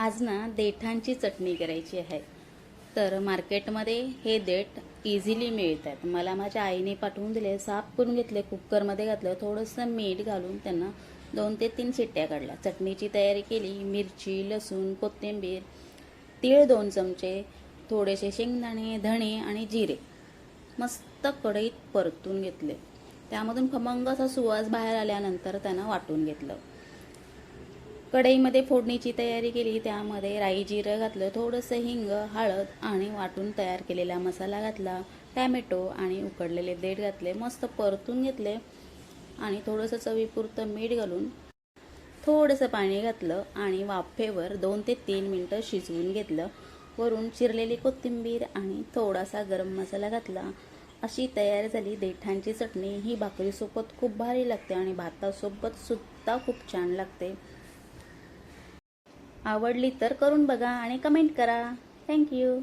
आज ना देठांची चटणी करायची आहे. तर मार्केटमध्ये हे देठ इझिली मिळतात. मला माझ्या आईने पाठवून दिले साफ करून घेतले कुकरमध्ये घातलं थोडंसं मीठ घालून त्यांना दोन ते तीन शिट्ट्या काढल्या. चटणीची तयारी केली मिरची लसूण कोथिंबीर तीळ दोन चमचे थोडेसे शेंगदाणे धणे आणि जिरे. मस्त कढईत परतून घेतले. त्यामधून खमंग असा सुवास बाहेर आल्यानंतर त्यांना वाटून घेतलं. कढईमध्ये फोडणीची तयारी केली त्यामध्ये राई जिरं घातलं थोडंसं हिंग हळद आणि वाटून तयार केलेला मसाला घातला टॅमॅटो आणि उकडलेले देठ घातले मस्त परतून घेतले आणि थोडंसं चवीपुरतं मीठ घालून थोडंसं पाणी घातलं आणि वाफेवर दोन ते तीन मिनटं शिजवून घेतलं. वरून चिरलेली कोथिंबीर आणि थोडासा गरम मसाला घातला. अशी तयार झाली. देठांची चटणी. ही भाकरीसोबत खूप भारी लागते आणि भातासोबत सुद्धा खूप छान लागते. आवडली तर करून बघा आणि कमेंट करा. थँक्यू